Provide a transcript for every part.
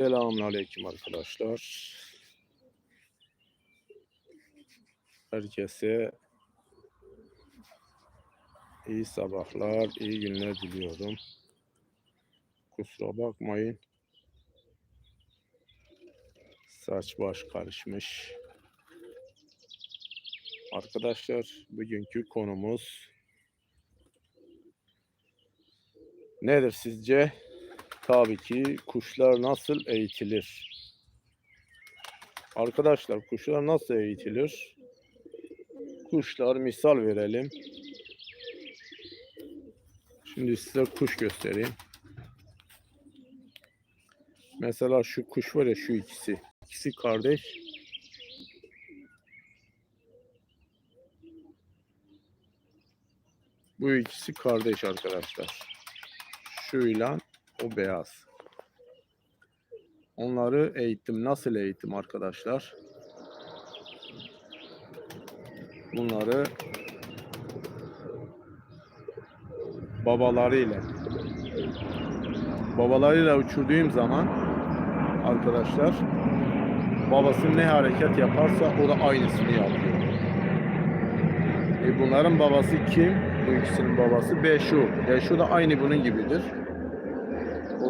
Selamünaleyküm arkadaşlar. Herkese iyi sabahlar, iyi günler diliyorum. Kusura bakmayın. Saç baş karışmış. Arkadaşlar bugünkü konumuz nedir sizce? Tabii ki kuşlar nasıl eğitilir? Arkadaşlar kuşlar nasıl eğitilir? Kuşlar misal verelim. Şimdi size kuş göstereyim. Mesela şu kuş var ya şu ikisi. İkisi kardeş. Bu ikisi kardeş arkadaşlar. Şuyla o beyaz. Onları eğittim. Nasıl eğittim arkadaşlar? Bunları babalarıyla babalarıyla uçurduğum zaman arkadaşlar babası ne hareket yaparsa o da aynısını yapıyor. E bunların babası kim? Bu ikisinin babası Beşu. Beşu da aynı bunun gibidir.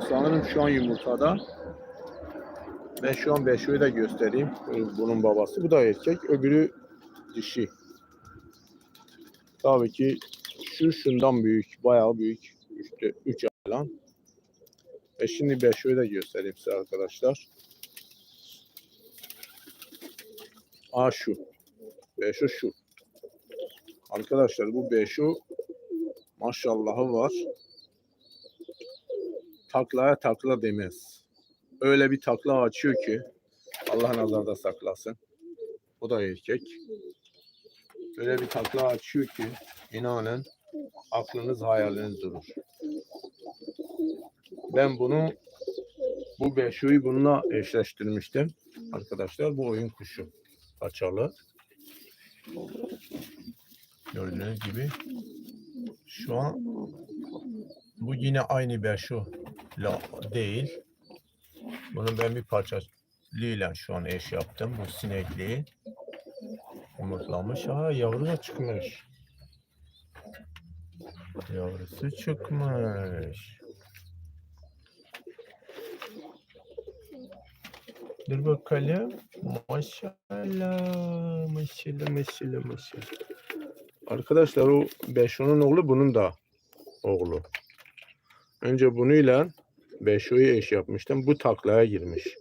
O sanırım şu an yumurtada. Ben şu an Beşu'yu da göstereyim. Bunun babası. Bu da erkek. Öbürü dişi. Tabii ki şu şundan büyük. Bayağı büyük. İşte 3 aylan. E şimdi Beşu'yu da göstereyim size arkadaşlar. Aa şu. Beşu şu. Arkadaşlar bu Beşu maşallahı var. Taklaya takla demez. Öyle bir takla açıyor ki Allah nazarda saklasın. Bu da erkek. Öyle bir takla açıyor ki inanın aklınız hayaliniz durur. Ben bunu bu beşuyu bununla eşleştirmiştim. Arkadaşlar bu oyun kuşu. Paçalı. Gördüğünüz gibi şu an bu yine aynı beşu la değil. Bunu ben bir parçalıyla şu an eş yaptım. Bu sinekliği yumurtlamış. Ha yavru da çıkmış. Yavrusu çıkmış. Dur bakalım. Maşallah. Maşallah maşallah maşallah. Arkadaşlar o Beşo'nun oğlu bunun da oğlu. Önce bunuyla Beşo'yu eş yapmıştım. Bu taklaya girmiş.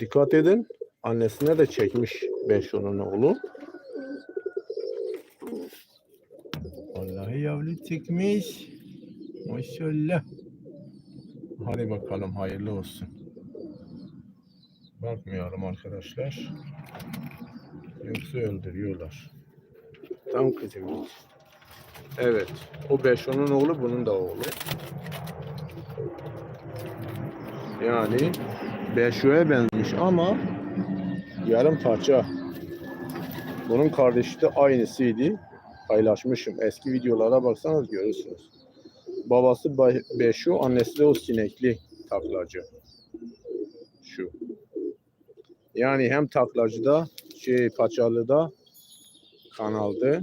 Dikkat edin. Annesine de çekmiş Beşo'nun oğlu. Vallahi yavru çıkmış. Maşallah. Hadi bakalım hayırlı olsun. Bakmıyorum arkadaşlar. Yoksa öldürüyorlar. Tam kızım. Evet. O Beşo'nun oğlu bunun da oğlu. Yani Beşo'ya benzemiş ama yarım parça. Bunun kardeşi de aynısıydı. Paylaşmışım. Eski videolara baksanız görürsünüz. Babası Beşo, annesi de o sinekli taklacı. Şu. Yani hem taklacıda, şey paçalıda kanaldı.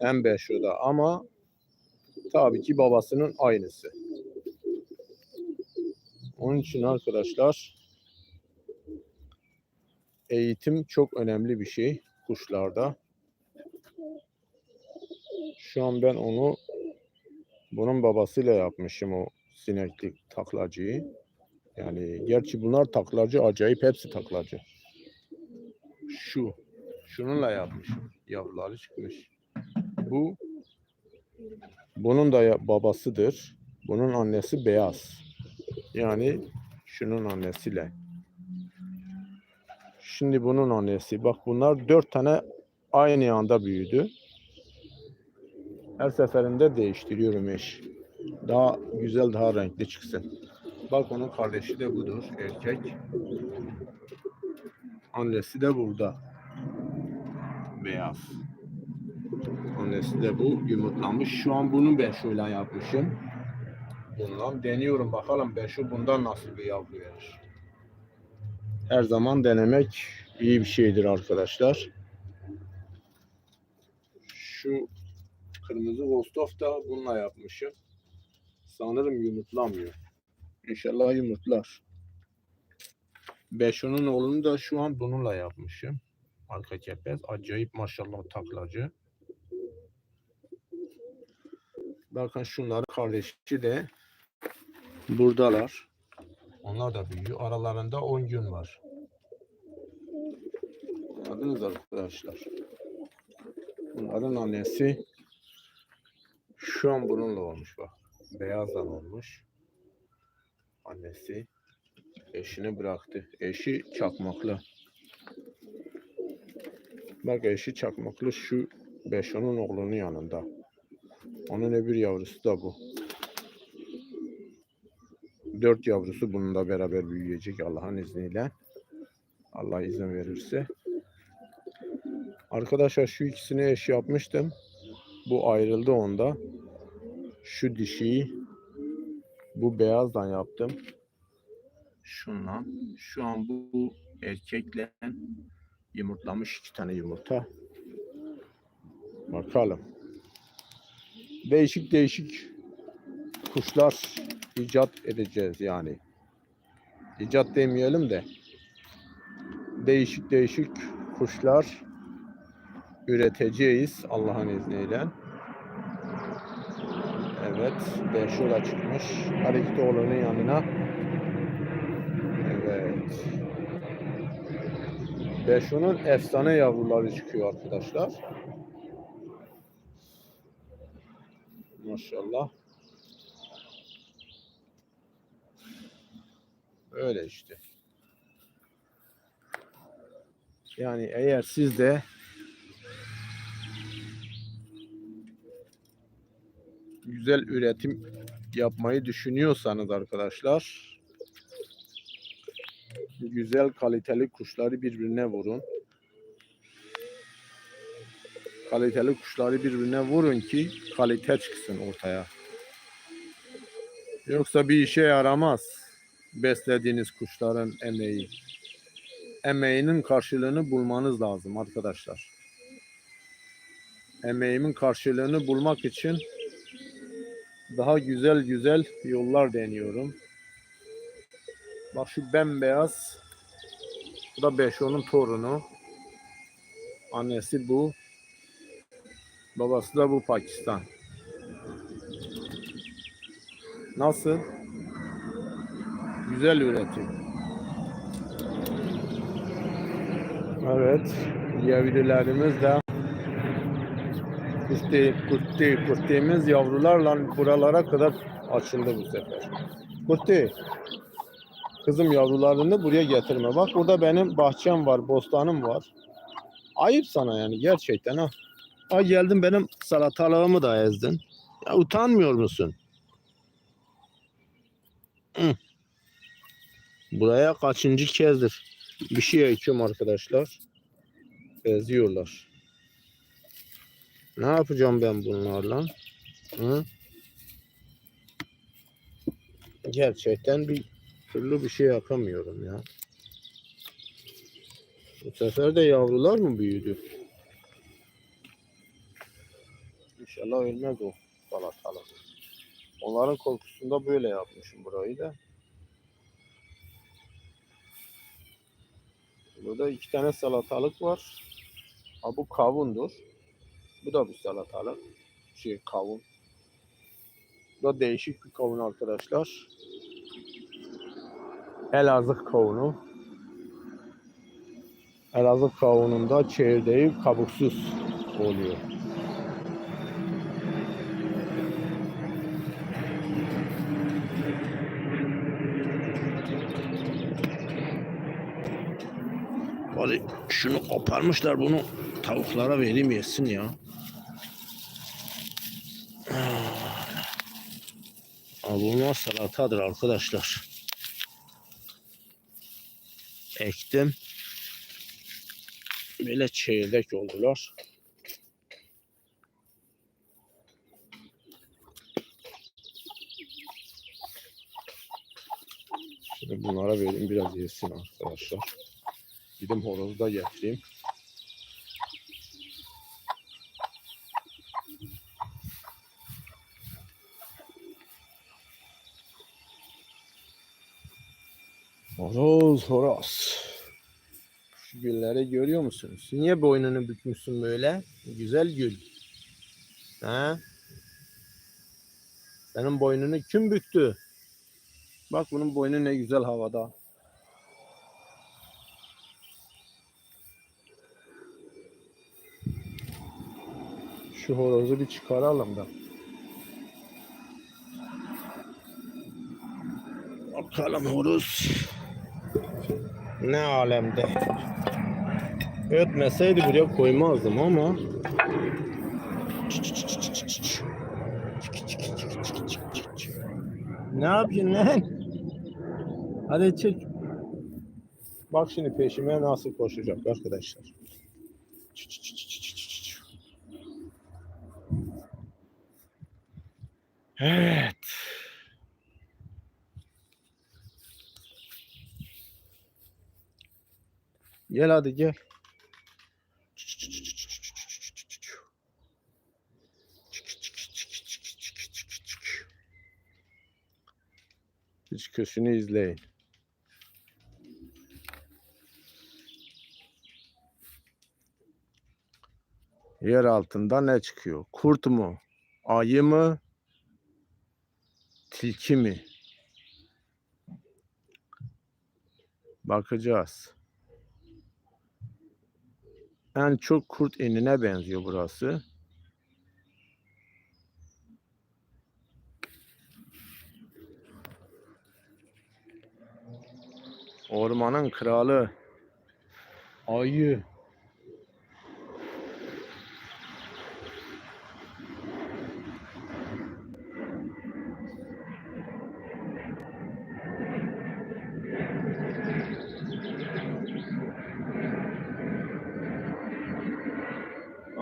Hem Beşo'da ama tabii ki babasının aynısı. Onun için arkadaşlar eğitim çok önemli bir şey kuşlarda. Şu an ben onu bunun babasıyla yapmışım o sinekli taklacıyı. Yani gerçi bunlar taklacı acayip hepsi taklacı. Şu. Şununla yapmışım. Yavruları çıkmış. Bu bunun da babasıdır. Bunun annesi beyaz. Yani şunun annesiyle. Şimdi bunun annesi. Bak bunlar dört tane aynı anda büyüdü. Her seferinde değiştiriyorum eş. Daha güzel, daha renkli çıksın. Bak onun kardeşi de budur, erkek. Annesi de burada. Beyaz. Annesi de bu yumurtlamış. Şu an bunu ben şöyle yapmışım. Bundan. Deniyorum bakalım Beşo bundan nasıl bir yavru verir. Her zaman denemek iyi bir şeydir arkadaşlar. Şu kırmızı Vostok da bununla yapmışım. Sanırım yumurtlamıyor. İnşallah yumurtlar. Beşo'nun oğlunu da şu an bununla yapmışım. Arka kepez. Acayip maşallah taklacı. Bakın şunların kardeşi de buradalar. Onlar da büyüyor. Aralarında 10 gün var. Anladınız arkadaşlar. Bunların annesi şu an bununla olmuş bak. Beyazdan olmuş. Annesi eşini bıraktı. Eşi çakmaklı. Bak eşi çakmaklı şu Beşo'nun oğlunun yanında. Onun öbür yavrusu da bu. Dört yavrusu bununla beraber büyüyecek Allah'ın izniyle. Allah izin verirse. Arkadaşlar şu ikisini eş yapmıştım. Bu ayrıldı onda. Şu dişiyi bu beyazdan yaptım. Şundan. Şu an bu erkekle yumurtlamış iki tane yumurta. Bakalım. Değişik değişik kuşlar icat edeceğiz yani. İcat demeyelim de değişik değişik kuşlar üreteceğiz Allah'ın izniyle. Evet, Beşo da çıkmış. Hariktoğlu'nun yanına. Evet. Beşo'nun efsane yavruları çıkıyor arkadaşlar. Maşallah. Öyle işte. Yani eğer siz de güzel üretim yapmayı düşünüyorsanız arkadaşlar güzel kaliteli kuşları birbirine vurun. Kaliteli kuşları birbirine vurun ki kalite çıksın ortaya. Yoksa bir işe yaramaz beslediğiniz kuşların emeği. Emeğinin karşılığını bulmanız lazım arkadaşlar. Emeğimin karşılığını bulmak için daha güzel güzel yollar deniyorum. Bak şu bembeyaz. Bu da Beşo'nun torunu. Annesi bu. Babası da bu Pakistan. Nasıl? Güzel üretim. Evet. Yavrularımız da kusti, kusti, kustimiz yavrularla buralara kadar açıldı bu sefer. Kusti. Kızım yavrularını buraya getirme. Bak burada benim bahçem var, bostanım var. Ayıp sana yani gerçekten ha. Ha geldin benim salatalığımı da ezdin. Ya utanmıyor musun? Hı. Buraya kaçıncı kezdir? Bir şey ekiyorum arkadaşlar. Eziyorlar. Ne yapacağım ben bunlarla? Hı? Gerçekten bir türlü bir şey yapamıyorum ya. Bu sefer de yavrular mı büyüdü? İnşallah ölmez o salatalık. Onların korkusunda böyle yapmışım burayı da. Burada iki tane salatalık var. Ha bu kavundur. Bu da bir salatalık. Şey kavun. Bu da değişik bir kavun arkadaşlar. Elazığ kavunu. Elazığ kavununda çekirdeği kabuksuz oluyor. Bari şunu koparmışlar bunu tavuklara vereyim yesin ya. Aa, bunlar salatadır arkadaşlar. Ektim. Böyle çeyrek oldular. Şimdi bunlara vereyim biraz yesin arkadaşlar. Gidip horozu da getireyim. Horoz, horoz. Şu gülleri görüyor musunuz? Niye boynunu bükmüşsün böyle? Güzel gül. Ha? Senin boynunu kim büktü? Bak bunun boynu ne güzel havada. Şu horozu bir çıkaralım da. Bakalım horoz. Ne alemde. Ötmeseydi buraya koymazdım ama. Ne yapıyorsun lan? Hadi çık. Bak şimdi peşime nasıl koşacak arkadaşlar. Evet. Gel hadi gel. Hiç köşünü izleyin. Yer altında ne çıkıyor? Kurt mu? Ayı mı? Tilki mi? Bakacağız. En çok kurt enine benziyor burası. Ormanın kralı. Ayı.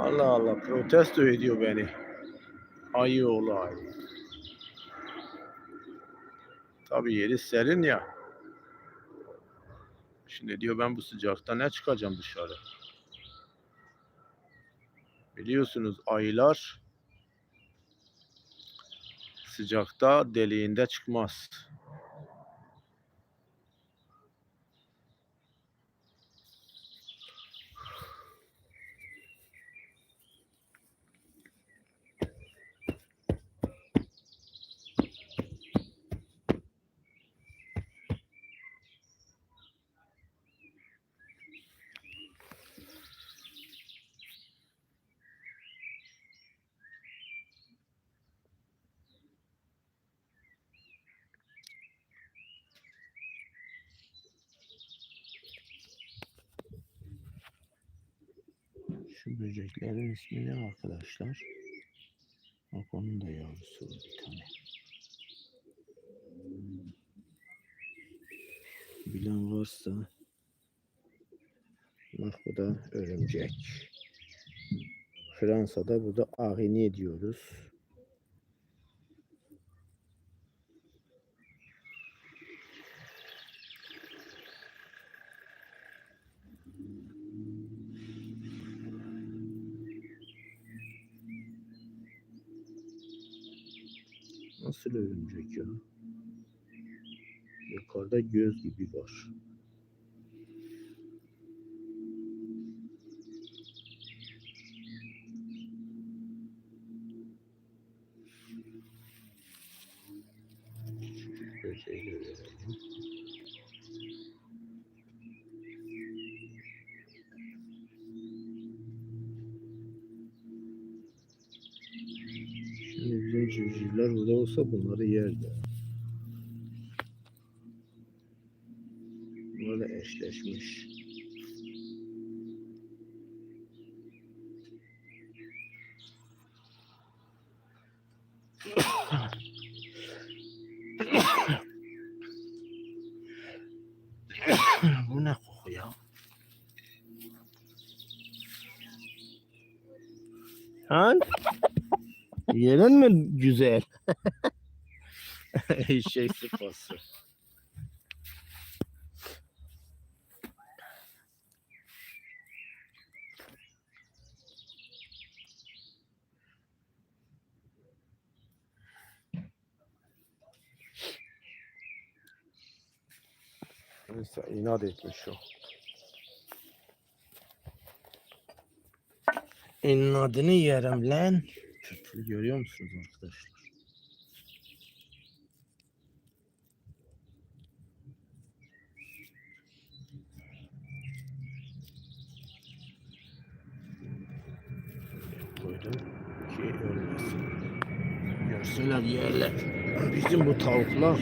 Allah Allah protesto ediyor beni. Ayı oğlu ayı. Tabii yeri serin ya. Şimdi diyor ben bu sıcakta ne çıkacağım dışarı? Biliyorsunuz ayılar sıcakta deliğinde çıkmaz. Şu böceklerin ismi ne arkadaşlar? Bak onun da yavrusu bir tane. Bilen varsa bak bu da örümcek. Fransa'da burada araignée diyoruz. Nasıl örümcek? Yukarıda göz gibi var. Küçük böceği. Olsa bunları yerdi. Da eşleşmiş. Bu ne koku ya? Han? Yerin mi güzel? Eşeği sıfası. Neyse inat etmiş o. İnadını yerim lan. Görüyor musunuz arkadaşlar? Bizim bu tavuklar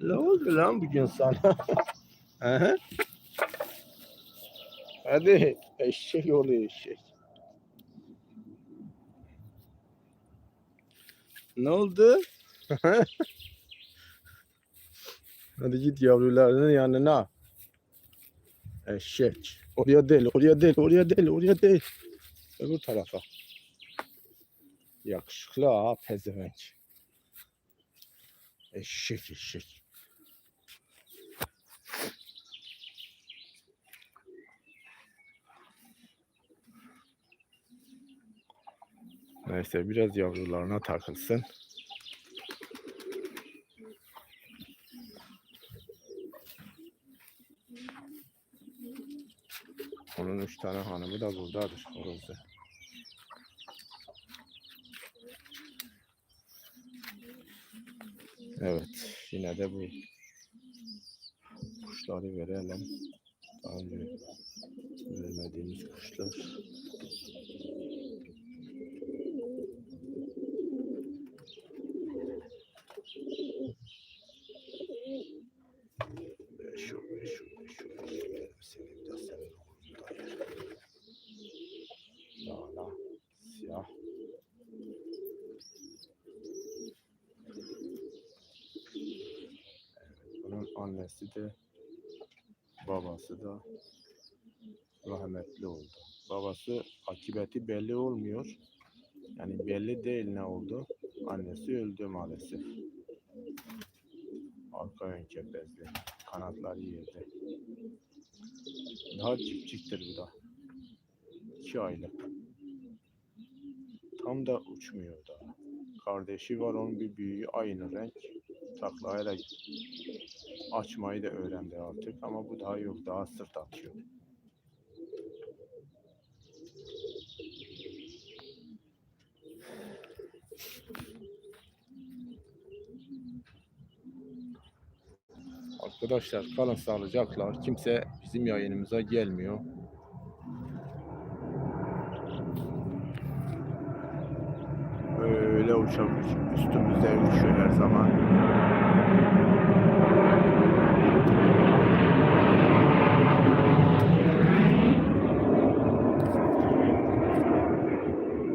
Ne oldu lan bugün sana? Hadi eşek oluyor eşek. Ne oldu? Hadi git yavrularının yanına. Eşek. Oraya değil, oraya değil, oraya değil, oraya değil. Öbür tarafa. Yakışıklı ha pezevenk. Eşek eşek. Neyse biraz yavrularına takılsın. Onun üç tane hanımı da buradadır horozda. Evet, yine de bu kuşları verelim. Daha önce vermediğimiz kuşlar. Beş o, beş o, beş o, beş o. Benim senin de senin oğlun da yer. Lala, siyah. Evet, bunun annesi de babası da rahmetli oldu. Babası akıbeti belli olmuyor. Yani belli değil ne oldu. Annesi öldü maalesef. Arka ön kepezli. Kanatları yerde. Daha çiftçiktir bu da. İki aylık. Tam da uçmuyor daha. Kardeşi var onun bir büyüğü aynı renk. Taklayı da açmayı da öğrendi artık ama bu daha yok daha sırt atıyor. Arkadaşlar kalın sağlıcakla. Kimse bizim yayınımıza gelmiyor. Böyle uçak üstümüzde uçuyor her zaman.